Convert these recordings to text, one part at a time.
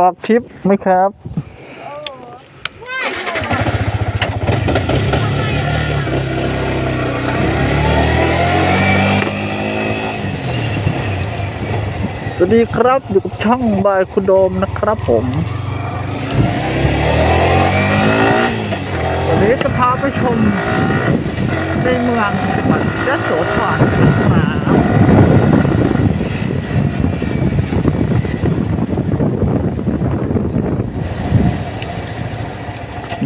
ออกทริปไหมครับ สวัสดีครับอยู่กับช่องบายคุณโดมนะครับผม วันนี้จะพาไปชมในเมืองจังหวัดยะโสธรมา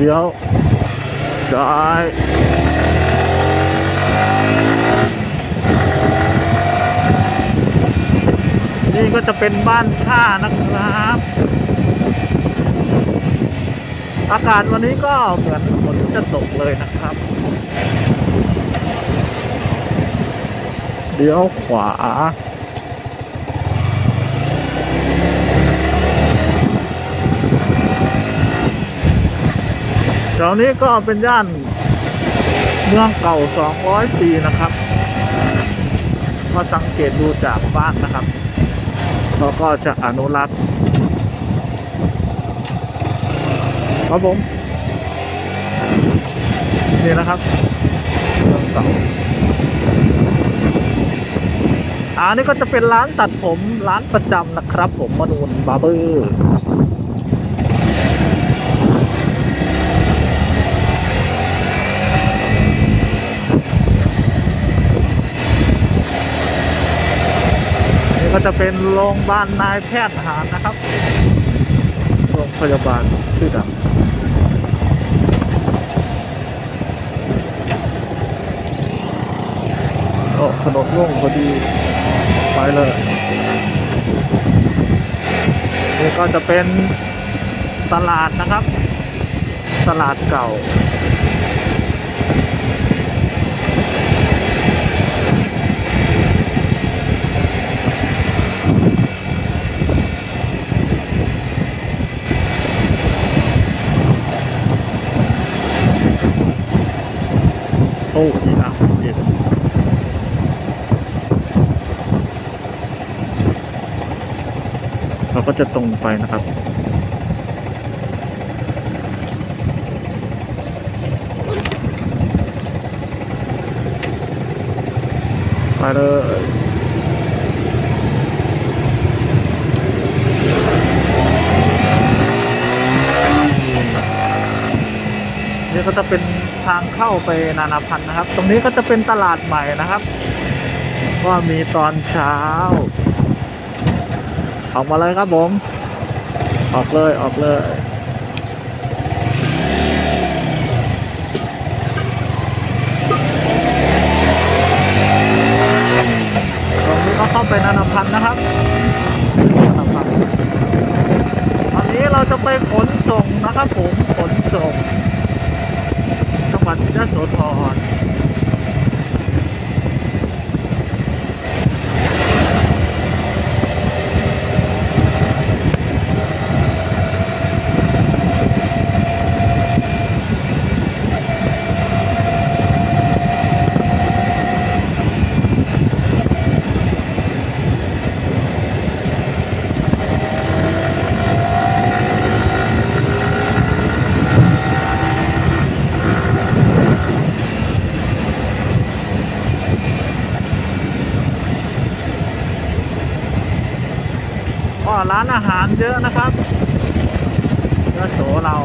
เดี๋ยวซ้ายนี่ก็จะเป็นบ้านท่านะครับ อากาศวันนี้ก็เหมือนฝนจะตกเลยนะครับ เดี๋ยวขวา ถวนี้ก็เป็นย่านเมืองเก่า 200 ปีนะครับก็สังเกตดูจากบ้านนะครับแล้วก็จะอนุรักษ์ครับผมนี่นะครับเมืองเก่าอันนี้ก็จะเป็นร้านตัดผมร้านประจำนะครับผมมนูนบาร์เบอร์ ก็จะเป็นโรงพยาบาลนายแพทย์ทหารนะครับ โรงพยาบาลชื่อดังโอ้ถนนโล่งพอดี ไปเลย นี่ก็จะเป็นตลาดนะครับ ตลาดเก่า โอ้ดีนะเย็นเราก็จะตรงไปนะครับไปเลยนี่ก็จะเป็นทางเข้า ไปนานาพันธ์นะครับ ตรงนี้ก็จะเป็นตลาดใหม่นะครับก็มีตอนเช้า ออกมาเลยครับผม ออกเลยออกเลยตรงนี้ก็เข้าไปนานาพันธ์นะครับนานาพันธ์ตอนนี้เราจะไปขนส่งนะครับผมขนส่ง จังหวัดย ก็ร้านอาหารเยอะนะครับยะโสเรา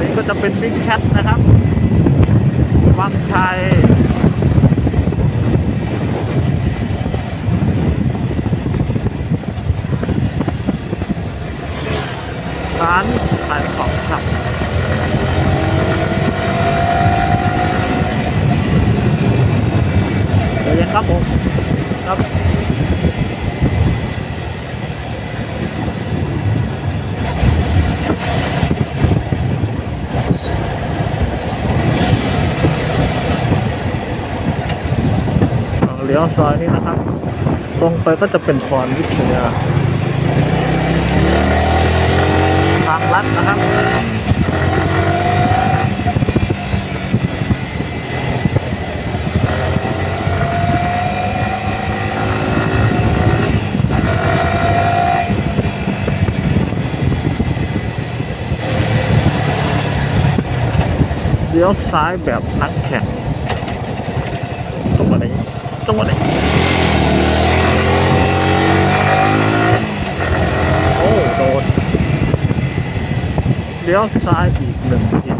นี่ก็จะเป็นบิ๊กแคทนะครับ วังไทย ร้านขายของครับเดี๋ยวเย็นครับผม ครับ เลี้ ยวซอยนี้นะครับ ตรงไปก็จะเป็นพรวิทยาทางลัดนะครับเลี้ยวซ้ายแบบนักแข่ง ตรงไหนโอ้ โดน เลี้ยวซ้ายอีกหนึ่งที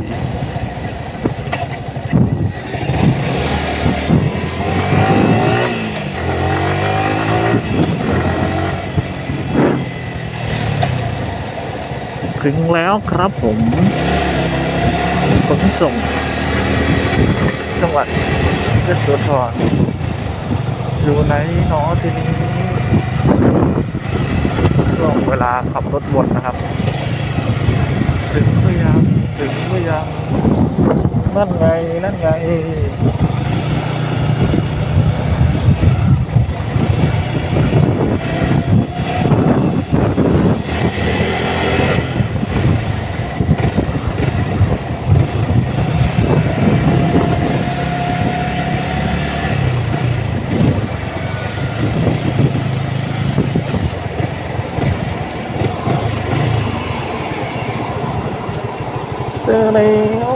ถึงแล้วครับผมขนส่งจังหวัดเพชรโสธร อยู่ไหนหนอทีนี้ช่วงเวลาขับรถวนนะครับ ถึงหรือยังถึงหรือยังนั่นไงนั่นไง เจอแล้ว